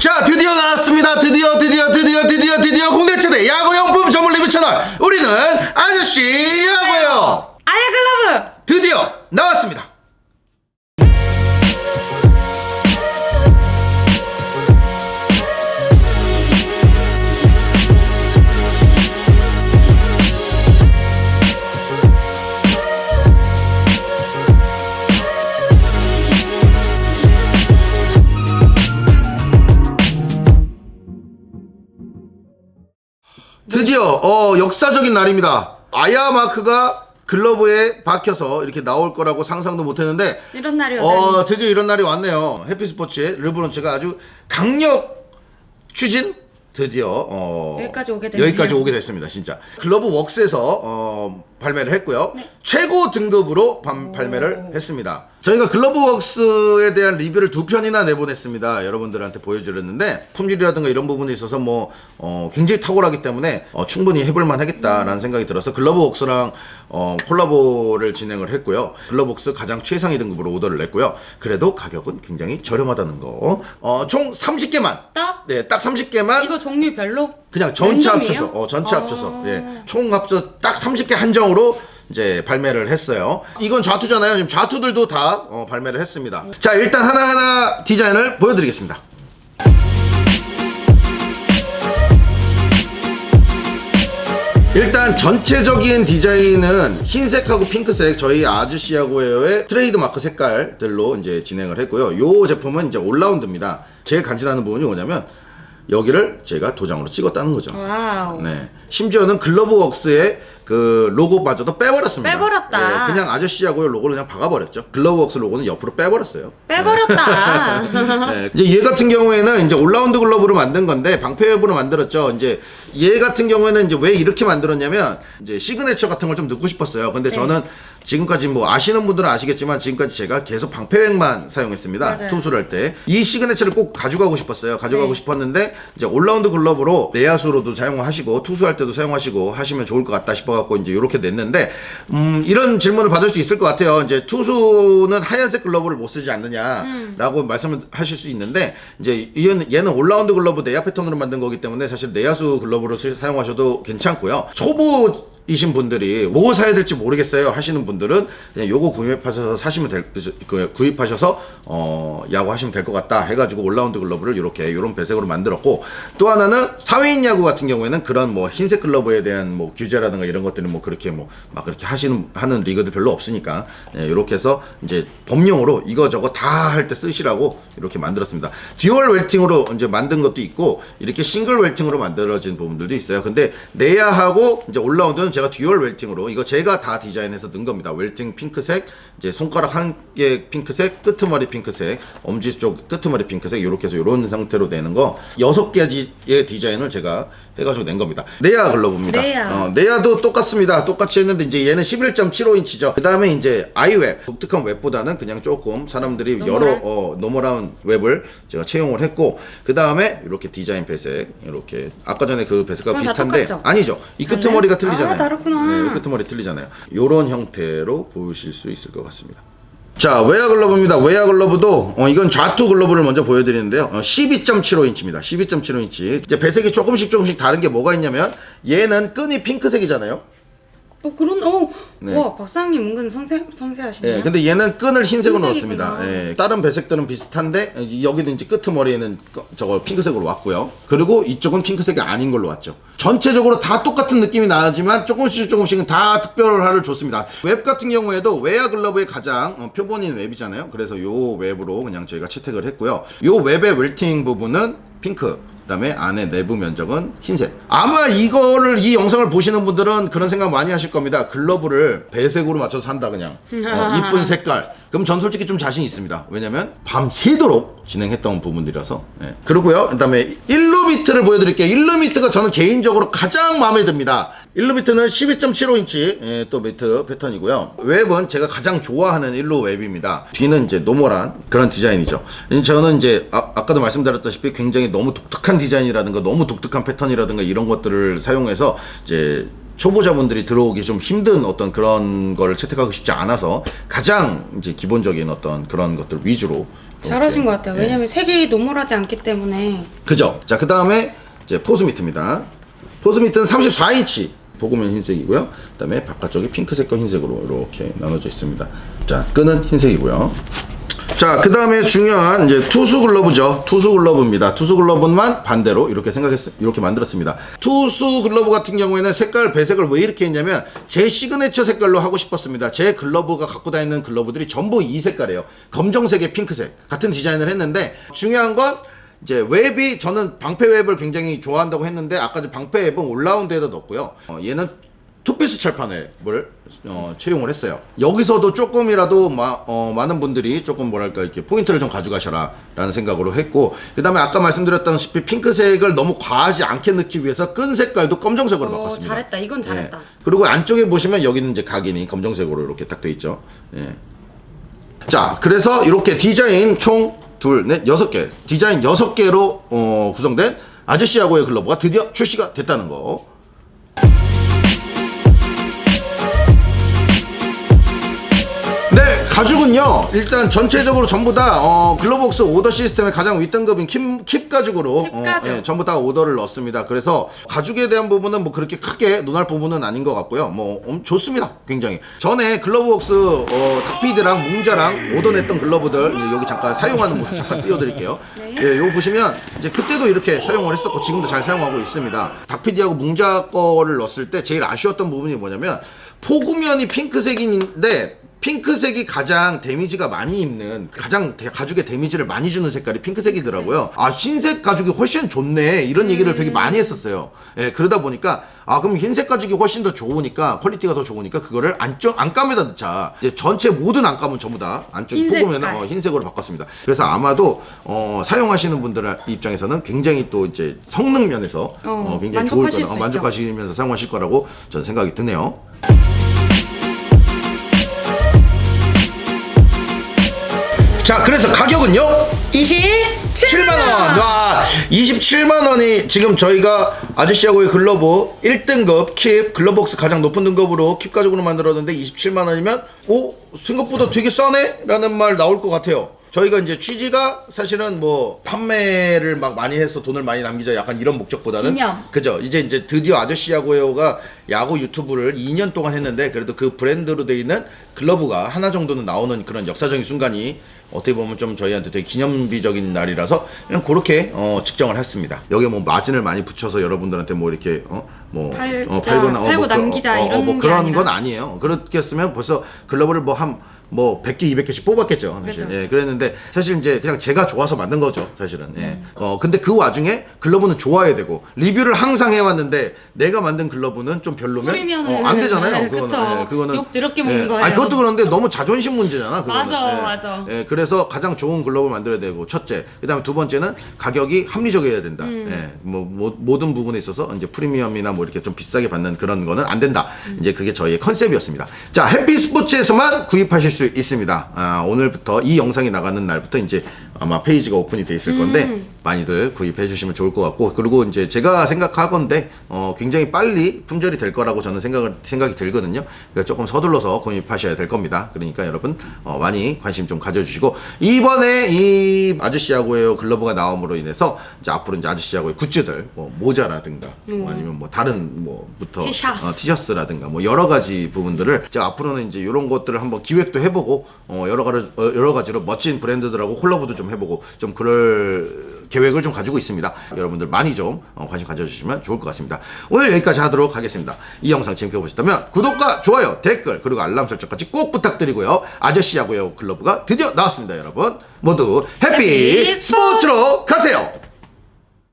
자 드디어 나왔습니다. 드디어 드디어 드디어 드디어 드디어 국내 최대 야구용품 전문 리뷰 채널. 우리는 아저씨 야구요. 아야 글러브! 드디어 나왔습니다 어 역사적인 날입니다 아야 마크가 글러브에 박혀서 이렇게 나올 거라고 상상도 못했는데 이런 날이 어. 드디어 이런 날이 왔네요. 해피스포츠의 르브론츠가 아주 강력 추진 드디어 어, 여기까지 오게 됐네요. 여기까지 오게 됐습니다. 진짜 글러브 웍스에서 어, 발매를 했고요. 네. 최고 등급으로 반- 발매를 했습니다. 저희가 글러브 웍스에 대한 리뷰를 두 편이나 내보냈습니다. 여러분들한테 보여드렸는데 품질이라든가 이런 부분에 있어서 뭐 어, 굉장히 탁월하기 때문에 어, 충분히 해볼만 하겠다라는 음. 생각이 들어서 글러브 웍스랑 어, 콜라보를 진행을 했고요. 글러브 웍스 가장 최상위 등급으로 오더를 냈고요. 그래도 가격은 굉장히 저렴하다는 거. 어, 총 30개만. 딱? 네, 딱 30개만 이거 종류별로? 그냥 전체 랜덤이에요? 합쳐서 어 전체 아. 합쳐서 예. 총 합쳐 딱 30개 한정으로 이제 발매를 했어요. 이건 좌투잖아요. 지금 좌투들도 다 어, 발매를 했습니다. 자, 일단 하나하나 디자인을 보여 드리겠습니다. 일단 전체적인 디자인은 흰색하고 핑크색 저희 아저씨하고의 트레이드 마크 색깔들로 이제 진행을 했고요. 요 제품은 이제 올라운드입니다. 제일 간지나는 부분이 뭐냐면 여기를 제가 도장으로 찍었다는 거죠. 와우. 네. 심지어는 글러브 웍스의 그 로고마저도 빼버렸습니다. 빼버렸다. 예, 그냥 아저씨하고의 로고를 그냥 박아버렸죠. 글러브 웍스 로고는 옆으로 빼버렸어요. 빼버렸다. 네. 이제 얘 같은 경우에는 이제 올라운드 글러브로 만든 건데 방패웹으로 만들었죠. 이제 얘 같은 경우에는 이제 왜 이렇게 만들었냐면 이제 시그네처 같은 걸 좀 넣고 싶었어요. 근데 네. 저는 지금까지 뭐 아시는 분들은 아시겠지만 지금까지 제가 계속 방패획만 사용했습니다. 맞아요. 투수를 할 때. 이 시그네처를 꼭 가져가고 싶었어요. 가져가고 네. 싶었는데 이제 올라운드 글러브로 내야수로도 사용하시고 투수할 때도 사용하시고 하시면 좋을 것 같다 싶어 갖고 이제 이렇게 냈는데 음, 이런 질문을 받을 수 있을 것 같아요. 이제 투수는 하얀색 글러브를 못 쓰지 않느냐라고 말씀을 하실 수 있는데 이제 얘는, 얘는 올라운드 글러브 내야 패턴으로 만든 거기 때문에 사실 내야수 글러브로 쓰- 사용하셔도 괜찮고요. 초보 이신 분들이 뭐 사야 될지 모르겠어요 하시는 분들은 그냥 요거 구입하셔서 사시면 될 그, 구입하셔서 어 야구 하시면 될 것 같다 해가지고 올라운드 글러브를 이렇게 이런 배색으로 만들었고 또 하나는 사회인 야구 같은 경우에는 그런 뭐 흰색 글러브에 대한 뭐 규제라든가 이런 것들은 뭐 그렇게 뭐 막 그렇게 하시는 하는 리그들 별로 없으니까 예, 이렇게 해서 이제 범용으로 이거 저거 다 할 때 쓰시라고 이렇게 만들었습니다. 듀얼 웰팅으로 이제 만든 것도 있고 이렇게 싱글 웰팅으로 만들어진 부분들도 있어요. 근데 내야하고 이제 올라운드는 제가 듀얼 웰팅으로 이거 제가 다 디자인해서 넣은 겁니다. 웰팅 핑크색, 이제 손가락 한 개 핑크색, 끄트머리 핑크색, 엄지 쪽 끄트머리 핑크색 이렇게 해서 이런 상태로 내는 거 여섯 가지의 디자인을 제가 해가지고 낸 겁니다. 내야 글러브입니다. 내야. 어, 내야도 똑같습니다. 똑같이 했는데 이제 얘는 11.75인치죠. 그 다음에 이제 아이웹 독특한 웹보다는 그냥 조금 사람들이 여러 노멀한? 어, 노멀한 웹을 제가 채용을 했고 그 다음에 이렇게 디자인 배색 이렇게 아까 전에 그 배색과 그럼 다 비슷한데 똑같죠? 아니죠. 이? 끄트머리가 틀리잖아요. 아, 다르구나. 네, 이 끄트머리 틀리잖아요. 요런 형태로 보이실 수 있을 것 같습니다. 자, 웨어 글러브입니다. 웨어 글러브도 어, 이건 좌투 글러브를 먼저 보여드리는데요. 어, 12.75인치입니다. 12.75인치. 이제 배색이 조금씩 조금씩 다른 게 뭐가 있냐면 얘는 끈이 핑크색이잖아요. 어 그런 어. 네. 와 박사님 은근 섬세 섬세하시네요. 예, 근데 얘는 끈을 흰색으로 흰색이구나. 넣었습니다. 예, 다른 배색들은 비슷한데 이- 여기는 이제 끄트머리에는 거- 저거 핑크색으로 왔고요. 그리고 이쪽은 핑크색이 아닌 걸로 왔죠. 전체적으로 다 똑같은 느낌이 나지만 조금씩 조금씩은 다 특별화를 줬습니다. 웹 같은 경우에도 웨어 글러브의 가장 어, 표본인 웹이잖아요. 그래서 요 웹으로 그냥 저희가 채택을 했고요. 요 웹의 웰팅 부분은 핑크. 그다음에 안에 내부 면적은 흰색. 아마 이거를 이 영상을 보시는 분들은 그런 생각 많이 하실 겁니다. 글러브를 배색으로 맞춰서 산다 그냥. 어, 이쁜 색깔. 그럼 전 솔직히 좀 자신 있습니다. 왜냐면 밤 새도록 진행했던 부분들이라서. 예. 그리고요. 그다음에 일루미트를 보여드릴게요. 일루미트가 저는 개인적으로 가장 마음에 듭니다. 일루미트는 12.75인치 예, 또 미트 패턴이고요. 웹은 제가 가장 좋아하는 일루 웹입니다. 뒤는 이제 노멀한 그런 디자인이죠. 저는 이제 아, 아까도 말씀드렸다시피 굉장히 너무 독특한 디자인이라든가 너무 독특한 패턴이라든가 이런 것들을 사용해서 이제 초보자분들이 들어오기 좀 힘든 어떤 그런 거를 채택하고 싶지 않아서 가장 이제 기본적인 어떤 그런 것들 위주로 잘하신 것 같아요. 예. 왜냐면 색이 노멀하지 않기 때문에 그죠? 자, 그 다음에 이제 포스 미트입니다. 포스 미트는 34인치 보고면 흰색이고요. 그 다음에 바깥쪽이 핑크색과 흰색으로 이렇게 나눠져 있습니다. 자, 끈은 흰색이고요. 자, 그 다음에 중요한 이제 투수 글러브죠. 투수 글러브입니다. 투수 글러브만 반대로 이렇게 생각했, 이렇게 만들었습니다. 투수 글러브 같은 경우에는 색깔 배색을 왜 이렇게 했냐면 제 시그네처 색깔로 하고 싶었습니다. 제 글러브가 갖고 다니는 글러브들이 전부 이 색깔이에요. 검정색에 핑크색. 같은 디자인을 했는데 중요한 건 이제 웹이 저는 방패 웹을 굉장히 좋아한다고 했는데 아까 전 방패 웹은 올라운드에다 넣었고요. 어, 얘는 투피스 철판 웹을 어, 채용을 했어요. 여기서도 조금이라도 마, 어, 많은 분들이 조금 뭐랄까 이렇게 포인트를 좀 가져가셔라 라는 생각으로 했고 그 다음에 아까 말씀드렸다시피 핑크색을 너무 과하지 않게 넣기 위해서 끈 색깔도 검정색으로 어, 바꿨습니다. 잘했다. 이건 잘했다. 예. 그리고 안쪽에 보시면 여기는 이제 각인이 검정색으로 이렇게 딱 돼 있죠. 예. 자, 그래서 이렇게 디자인 총 둘, 넷, 여섯 개 디자인 여섯 개로 어, 구성된 아저씨하고의 글러브가 드디어 출시가 됐다는 거. 가죽은요. 일단 전체적으로 전부 다 어, 글로복스 오더 시스템의 가장 윗등급인 킵, 킵 가죽으로 킵 가죽. 예, 전부 다 오더를 넣었습니다. 그래서 가죽에 대한 부분은 뭐 그렇게 크게 논할 부분은 아닌 것 같고요. 뭐 음, 좋습니다. 굉장히. 전에 글로브웍스 어, 닥피드랑 뭉자랑 오더 냈던 글러브들 예, 여기 잠깐 사용하는 모습 잠깐 띄워드릴게요. 예, 요거 보시면 이제 그때도 이렇게 사용을 했었고 지금도 잘 사용하고 있습니다. 닥피디하고 뭉자 거를 넣었을 때 제일 아쉬웠던 부분이 뭐냐면 포구면이 핑크색인데 핑크색이 가장 데미지가 많이 입는 가장 대- 가죽에 데미지를 많이 주는 색깔이 핑크색이더라고요. 아 흰색 가죽이 훨씬 좋네 이런 얘기를 되게 많이 했었어요. 예 그러다 보니까 아 그럼 흰색 가죽이 훨씬 더 좋으니까 퀄리티가 더 좋으니까 그거를 안쪽 안감에다 넣자. 이제 전체 모든 안감은 전부 다 안쪽 흰색 깔. 어, 흰색으로 바꿨습니다. 그래서 아마도 어, 사용하시는 분들 입장에서는 굉장히 또 이제 성능 면에서 어, 어, 굉장히 좋을 만족하실 거라 수 어, 있죠. 만족하시면서 사용하실 거라고 저는 생각이 드네요. 자, 그래서 가격은요? 27만 7만 원. 와, 27만 원이 지금 저희가 아저씨하고의 글러브 1등급 킵 글러복스 가장 높은 등급으로 킵 가죽으로 만들었는데 27만 원이면 오 생각보다 되게 싸네라는 말 나올 것 같아요. 저희가 이제 취지가 사실은 뭐 판매를 막 많이 해서 돈을 많이 남기자 약간 이런 목적보다는 기념. 그죠 이제 이제 드디어 아저씨야구요가 야구 유튜브를 2년 동안 했는데 그래도 그 브랜드로 돼 있는 글러브가 하나 정도는 나오는 그런 역사적인 순간이 어떻게 보면 좀 저희한테 되게 기념비적인 날이라서 그냥 그렇게 어, 측정을 했습니다. 여기에 뭐 마진을 많이 붙여서 여러분들한테 뭐 이렇게 어 뭐 팔자, 팔고 남기자 이런 뭐게 그런 아니라. 건 아니에요. 그렇게 했으면 벌써 글러브를 뭐한 뭐 100개, 200개씩 뽑았겠죠. 사실. 그죠. 예, 그랬는데 사실 이제 그냥 제가 좋아서 만든 거죠. 사실은. 예. 음. 어, 근데 그 와중에 글러브는 좋아야 되고 리뷰를 항상 해왔는데 내가 만든 글러브는 좀 별로면 뿌리면은- 어, 안 되잖아요. 네, 그거는. 그쵸. 예, 그거는 욕 더럽게 먹는 예. 거예요. 아니 그것도 그런데 너무 자존심 문제잖아. 그거는. 맞아, 예. 맞아. 예, 그래서 가장 좋은 글러브 만들어야 되고 첫째. 그다음에 두 번째는 가격이 합리적이어야 된다. 음. 예. 뭐, 모- 모든 부분에 있어서 이제 프리미엄이나 뭐 이렇게 좀 비싸게 받는 그런 거는 안 된다. 음. 이제 그게 저희의 컨셉이었습니다. 자, 해피 스포츠에서만 구입하실 수 있습니다. 아, 오늘부터 이 영상이 나가는 날부터 이제 아마 페이지가 오픈이 돼 있을 건데 음. 많이들 구입해 주시면 좋을 것 같고 그리고 이제 제가 생각하건데 어, 굉장히 빨리 품절이 될 거라고 저는 생각을 생각이 들거든요. 그러니까 조금 서둘러서 구입하셔야 될 겁니다. 그러니까 여러분 어, 많이 관심 좀 가져주시고 이번에 이 아저씨하고의 글러브가 나옴으로 인해서 이제 앞으로 이제 아저씨하고의 굿즈들 뭐 모자라든가 뭐 아니면 뭐 다른 뭐부터 티셔츠. 어, 티셔츠라든가 뭐 여러 가지 부분들을 제가 앞으로는 이제 이런 것들을 한번 기획도 해 보고 어, 여러 가지 어, 여러 가지로 멋진 브랜드들하고 콜라보도 좀 해보고 좀 그럴 계획을 좀 가지고 있습니다. 여러분들 많이 좀 어, 관심 가져주시면 좋을 것 같습니다. 오늘 여기까지 하도록 하겠습니다. 이 영상 재밌게 보셨다면 구독과 좋아요, 댓글 그리고 알람 설정까지 꼭 부탁드리고요. 아저씨하고요 클러브가 드디어 나왔습니다, 여러분. 모두 해피 스포츠로 가세요.